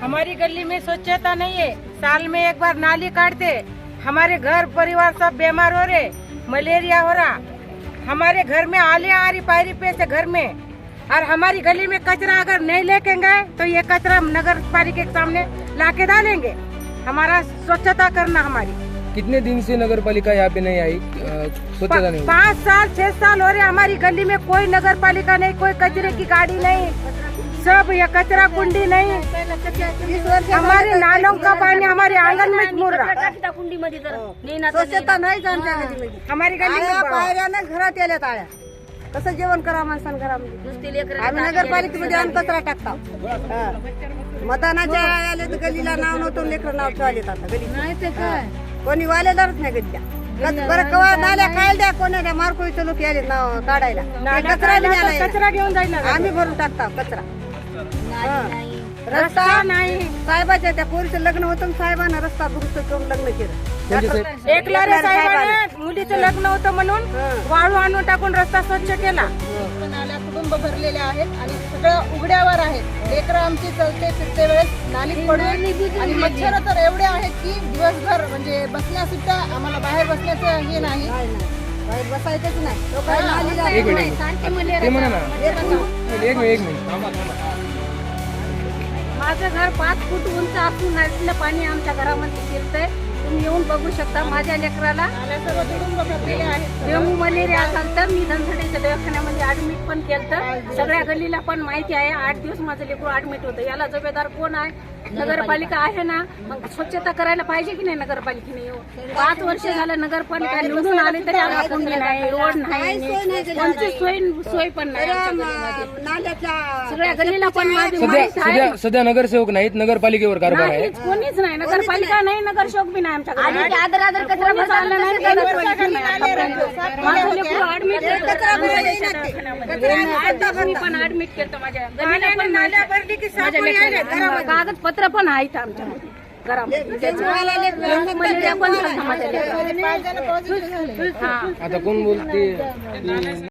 हमारी गली में स्वच्छता नहीं है। साल में एक बार नाली काटते। हमारे घर परिवार सब बीमार हो रहे। मलेरिया हो रहा। हमारे घर में आलियाँ आ रही पायरी पे से घर में। और हमारी गली में कचरा अगर नहीं लेके गए तो ये कचरा नगर पालिका के सामने लाके डालेंगे। हमारा स्वच्छता करना हमारी। कितने दिन से नगर पालिका यहाँ पे नहीं आई? स्वच्छता नहीं पाँच साल छह साल हो रहे हमारी गली में कोई नगर पालिका नहीं कोई कचरे की गाड़ी नहीं। सब ये कचरा कुंडी नहीं. हमारे नालों का पानी हमारे आंगन में मुर रहा. स्वच्छता नाही गलीमध्ये हमारी गली आळ्या में पायऱ्यानं घरात याल्यात आळ्या कसं जेवण करा माणसानं घरामध्ये? आम्ही नगरपालिकेमध्ये आणून कचरा टाकतो हा. मतदानाच्या आले तर गलीला नाव नव्हतं लेकर नाव ठेवालेत आता गली नाही ते काय? कोणी वालेदारच नाही गलीला कच- बरं कवा नाल्या काय द्या कोणी द्या मारकोळीचे लोक याले नाव काढायला. कचरा. कचरा घेऊन जाईल ना आम्ही भरून टाकतो कचरा. हा. रस्ता नाही. साहेबाच्या त्या पोरीचं लग्न होतं साहेबानं रस्ता दुरुस्त करून लग्न केलं. कोणते साहेब एक लारे साहेबाने मुलीचं लग्न होतं म्हणून वाळू आणून टाकून रस्ता स्वच्छ केला. नाल्या कुटुंब भरलेले आहेत आणि सगळं उघड्यावर आहेत. लेकरं आमची चलते फिरते वेळेस नालीत पडून आणि मच्छर तर एवढे आहेत की दिवसभर म्हणजे बसण्या सुद्धा आम्हाला बाहेर बसण्याचं हे नाही. बाहेर बसायचंच नाही. मिनिट एक मिनिट माझं घर पाच फूट उंच असून नसलं पाणी आमच्या घरामध्ये शिरतंय. तुम्ही येऊन बघू शकता माझ्या लेकराला. नाल्या डेंगू मलेरिया असाल तर मी धनसडेच्या दवाखान्यामध्ये ऍडमिट पण केलं तर सगळ्या गल्लीला पण माहिती आहे. आठ दिवस माझं लेकरू ऍडमिट होतं. याला जबेदार कोण आहे? नगरपालिका. आहे ना मग स्वच्छता करायला पाहिजे की नाही नगरपालिकेने? येऊ पाच वर्ष झालं नगरपालिका निवडून आले तरी आम्हाला कोणी नाही रोड नाही कोणती सोय सोय पण नाही सगळ्या गल्लीला पण सध्या नगरसेवक नाहीत नगरपालिकेवर कारभार आहे. कोणीच नाही. नगरपालिका नाही. नगरसेवक बी नाही आमच्याकडे. आदर आदर कचरा नाही नाही. पण ऍडमिट केलं माझ्या गल्लीला कागदपत्र पण आहेत आमच्यामध्ये घरामध्ये पण हा आता कोण बोलते